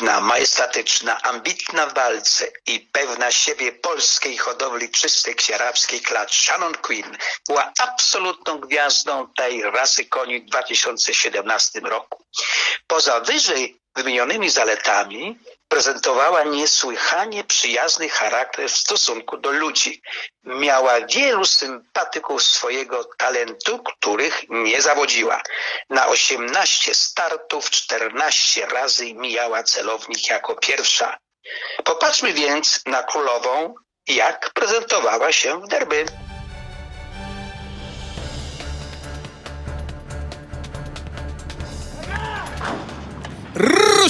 Piękna, majestatyczna, ambitna w walce i pewna siebie polskiej hodowli czystek sierawskiej klacz Shannon Quinn była absolutną gwiazdą tej rasy koni w 2017 roku. Poza wyżej wymienionymi zaletami prezentowała niesłychanie przyjazny charakter w stosunku do ludzi. Miała wielu sympatyków swojego talentu, których nie zawodziła. Na 18 startów 14 razy mijała celownik jako pierwsza. Popatrzmy więc na królową, jak prezentowała się w derby.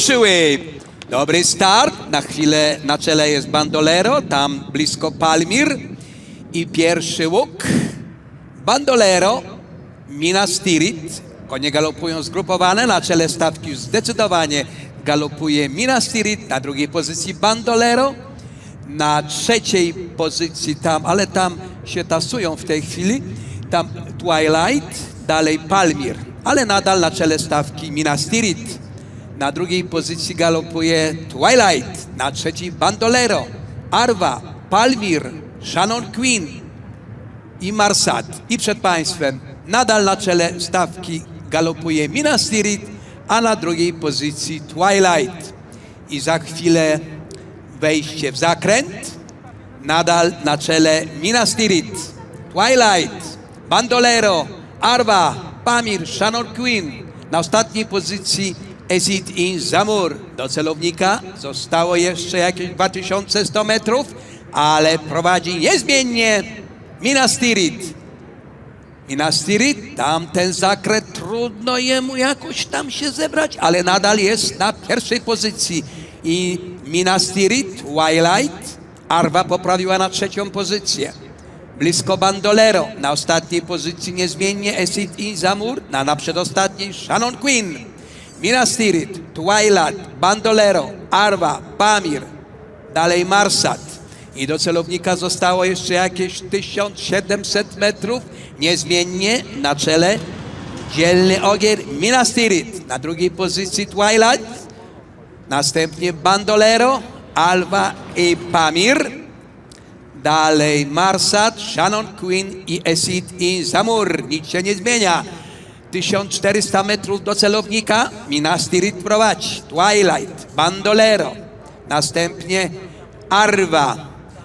ruszyły. Dobry start. Na chwilę na czele jest Bandolero, tam blisko Palmir. I pierwszy łuk. Bandolero, Minas Tirith. Konie galopują zgrupowane. Na czele stawki zdecydowanie galopuje Minas Tirith. Na drugiej pozycji Bandolero. Na trzeciej pozycji tam, ale tam się tasują w tej chwili. Tam Twilight, dalej Palmir. Ale nadal na czele stawki Minas Tirith. Na drugiej pozycji galopuje Twilight, na trzeciej Bandolero, Arwa, Palmir, Shannon Queen i Marsat. I przed Państwem nadal na czele stawki galopuje Minas Tirith, a na drugiej pozycji Twilight. I za chwilę wejście w zakręt. Nadal na czele Minas Tirith, Twilight, Bandolero, Arwa, Pamir, Shannon Queen. Na ostatniej pozycji Esit in Zamur. Do celownika zostało jeszcze jakieś 2100 metrów, ale prowadzi niezmiennie Minas Tirith. Minas Tirith, tam ten zakręt trudno jemu jakoś tam się zebrać, ale nadal jest na pierwszej pozycji. I Minas Tirith, Twilight, Arwa poprawiła na trzecią pozycję. Blisko Bandolero, na ostatniej pozycji niezmiennie Esit in Zamur, na, na przedostatniej Shannon Queen. Minas Tirith, Twilight, Bandolero, Arwa, Pamir, dalej Marsat. I do celownika zostało jeszcze jakieś 1700 metrów. Niezmiennie na czele dzielny ogier Minas Tirith. Na drugiej pozycji Twilight, następnie Bandolero, Alva i Pamir. Dalej Marsat, Shannon Queen i Esit i Zamur. Nic się nie zmienia. 1400 metrów do celownika. Minas Tirith prowadzi. Twilight, Bandolero. Następnie Arwa.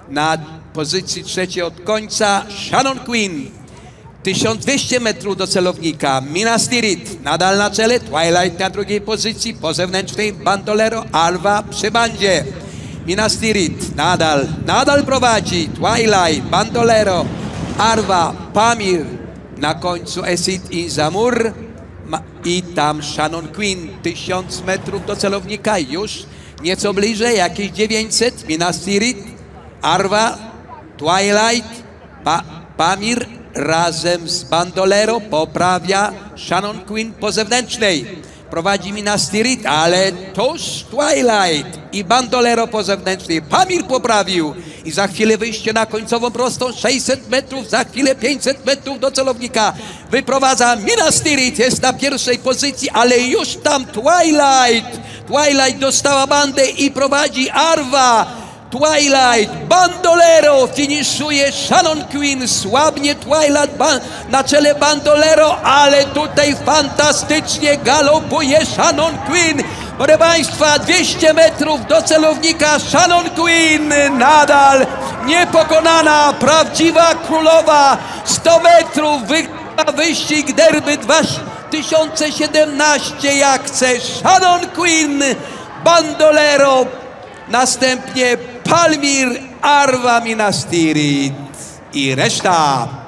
Na pozycji trzeciej od końca Shannon Queen. 1200 metrów do celownika. Minas Tirith nadal na czele. Twilight na drugiej pozycji. Po zewnętrznej Bandolero. Arwa przy bandzie. Minas Tirith nadal, nadal prowadzi. Twilight, Bandolero, Arwa, Pamir. Na końcu Esit i Zamur. I tam Shannon Queen. 1000 metrów do celownika. Już nieco bliżej, jakieś 900. Minas Tirith, Arwa, Twilight, pa, Pamir razem z Bandolero poprawia Shannon Queen po zewnętrznej. Prowadzi Minas Tirith, ale tuż Twilight i Bandolero po zewnętrznej. Pamir poprawił i za chwilę wyjście na końcową prostą 600 metrów, za chwilę 500 metrów do celownika. Wyprowadza Minas Tirith, jest na pierwszej pozycji, ale już tam Twilight. Twilight dostała bandę i prowadzi Arwa. Twilight, Bandolero, finiszuje Shannon Queen, słabnie Twilight na czele Bandolero, ale tutaj fantastycznie galopuje Shannon Queen. Proszę Państwa, 200 metrów do celownika Shannon Queen, nadal niepokonana, prawdziwa królowa, 100 metrów, wygrywa wyścig derby 2017, jak chce Shannon Queen, Bandolero, Następnie Palmir, Arwa, Minas Tirith i reszta.